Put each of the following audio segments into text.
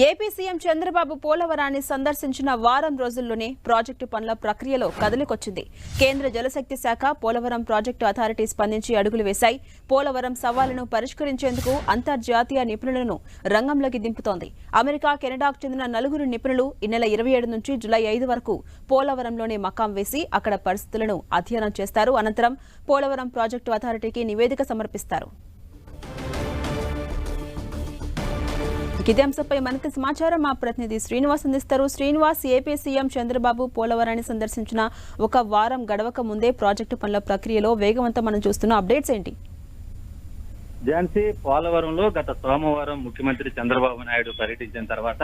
AP CM Chandrababu పోలవరాన్ని సందర్శించిన వారం రోజుల్లోనే ప్రాజెక్టు పనుల ప్రక్రియలో కదలికొచ్చింది. కేంద్ర జలశక్తి శాఖ పోలవరం ప్రాజెక్టు అథారిటీ స్పందించి అడుగులు వేశాయి. పోలవరం సవాళ్ళను పరిష్కరించేందుకు అంతర్జాతీయ నిపుణులను రంగంలోకి దింపుతోంది. అమెరికా కెనడాకు చెందిన నలుగురు నిపుణులు ఈ నెల ఇరవై ఏడు నుంచి జులై ఐదు వరకు పోలవరంలోనే మకాం వేసి అక్కడ పరిస్థితులను అధ్యయనం చేస్తారు. అనంతరం పోలవరం ప్రాజెక్టు అథారిటీకి నివేదిక సమర్పిస్తారు. ఇదే అంశంపై మనకి సమాచారం మా ప్రతినిధి శ్రీనివాస్ అందిస్తారు. శ్రీనివాస్ ఏపీ సీఎం చంద్రబాబు పోలవరాన్ని సందర్శించిన ఒక వారం గడవక ముందే ప్రాజెక్టు పనుల ప్రక్రియలో వేగవంతం మనం చూస్తున్న అప్డేట్స్ ఏంటి? ఝాన్సీ పోలవరంలో గత సోమవారం ముఖ్యమంత్రి చంద్రబాబు నాయుడు పర్యటించిన తర్వాత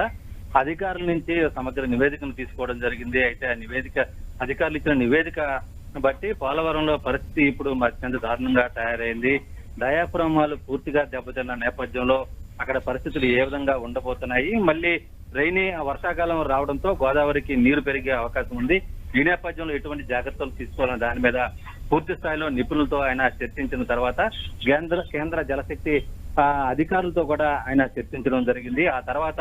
అధికారుల నుంచి సమగ్ర నివేదికను తీసుకోవడం జరిగింది. అయితే ఆ నివేదిక అధికారులు ఇచ్చిన నివేదిక బట్టి పోలవరంలో పరిస్థితి ఇప్పుడు అత్యంత దారుణంగా తయారైంది. డయాఫ్రామాలు పూర్తిగా దెబ్బతిన్న నేపథ్యంలో అక్కడ పరిస్థితులు ఏ విధంగా ఉండబోతున్నాయి? మళ్ళీ రైనీ వర్షాకాలం రావడంతో గోదావరికి నీరు పెరిగే అవకాశం ఉంది. ఈ నేపథ్యంలో ఎటువంటి జాగ్రత్తలు తీసుకోవాలన్న దాని మీద పూర్తి స్థాయిలో నిపుణులతో ఆయన చర్చించిన తర్వాత కేంద్ర కేంద్ర జలశక్తి అధికారులతో కూడా ఆయన చర్చించడం జరిగింది. ఆ తర్వాత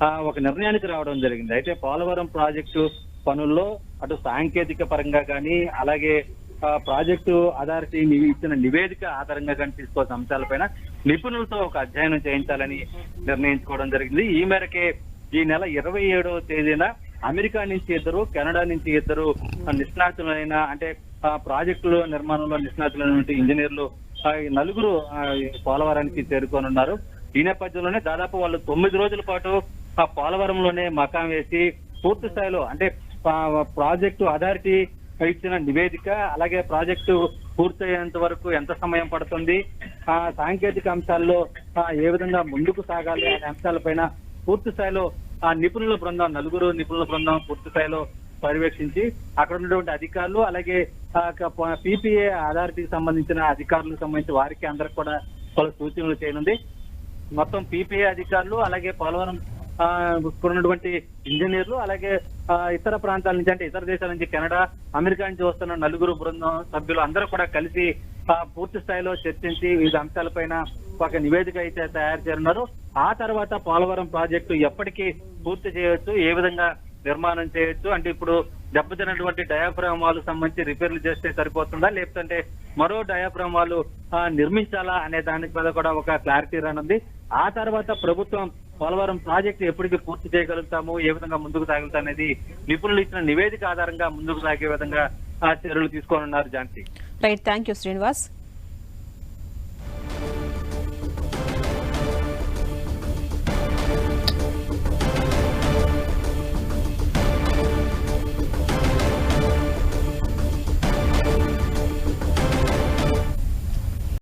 ఆ, ఒక నిర్ణయానికి రావడం జరిగింది. అయితే పోలవరం ప్రాజెక్టు పనుల్లో అటు సాంకేతిక పరంగా కానీ అలాగే ఆ, ప్రాజెక్టు అథారిటీ ఇచ్చిన నివేదిక ఆధారంగా కానీ తీసుకోవాల్సిన అంశాలపైన నిపుణులతో ఒక అధ్యయనం చేయించాలని నిర్ణయించుకోవడం జరిగింది. ఈ మేరకే ఈ నెల ఇరవై ఏడవ తేదీన అమెరికా నుంచి ఇద్దరు కెనడా నుంచి ఇద్దరు నిష్ణాతులైన అంటే ఆ ప్రాజెక్టుల నిర్మాణంలో నిష్ణాతులైనటువంటి ఇంజనీర్లు ఆ, నలుగురు పోలవరానికి చేరుకోనున్నారు. ఈ నేపథ్యంలోనే దాదాపు వాళ్ళు తొమ్మిది రోజుల పాటు ఆ పోలవరంలోనే మకాం వేసి పూర్తి స్థాయిలో అంటే ప్రాజెక్టు అథారిటీ ఇచ్చిన నివేదిక అలాగే ప్రాజెక్టు పూర్తయ్యేంత వరకు ఎంత సమయం పడుతుంది? ఆ సాంకేతిక అంశాల్లో ఏ విధంగా ముందుకు సాగాలి అనే అంశాలపైన పూర్తి స్థాయిలో ఆ నిపుణుల బృందం నలుగురు నిపుణుల బృందం పూర్తి స్థాయిలో పర్యవేక్షించి అక్కడ ఉన్నటువంటి అధికారులు అలాగే పీపీఏ అథారిటీకి సంబంధించిన అధికారులకు సంబంధించి వారికి అందరికి కూడా పలు సూచనలు చేయనుంది. మొత్తం పీపీఏ అధికారులు అలాగే పోలవరం ఆ, ఇంజనీర్లు అలాగే ఆ, ఇతర ప్రాంతాల నుంచి అంటే ఇతర దేశాల నుంచి కెనడా అమెరికా నుంచి వస్తున్న నలుగురు బృందం సభ్యులు అందరూ కూడా కలిసి పూర్తి స్థాయిలో చర్చించి వివిధ అంశాలపైన ఒక నివేదిక అయితే తయారు చేయనున్నారు. ఆ తర్వాత పోలవరం ప్రాజెక్టు ఎప్పటికీ పూర్తి చేయొచ్చు ఏ విధంగా నిర్మాణం చేయొచ్చు అంటే ఇప్పుడు దెబ్బతిన్నటువంటి వాళ్ళు సంబంధించి రిపేర్లు చేస్తే సరిపోతుందా లేకపోతే మరో డయాఫ్రామ్ వాళ్ళు నిర్మించాలా అనే దాని మీద కూడా ఒక క్లారిటీ రానుంది. ఆ తర్వాత ప్రభుత్వం పోలవరం ప్రాజెక్టు ఎప్పటికి పూర్తి చేయగలుగుతాము ఏ విధంగా ముందుకు సాగుతా అనేది నిపుణులు ఇచ్చిన నివేదిక ఆధారంగా ముందుకు సాగే విధంగా ఆ చర్యలు తీసుకోనున్నారు Jhansi right thank you Srinivas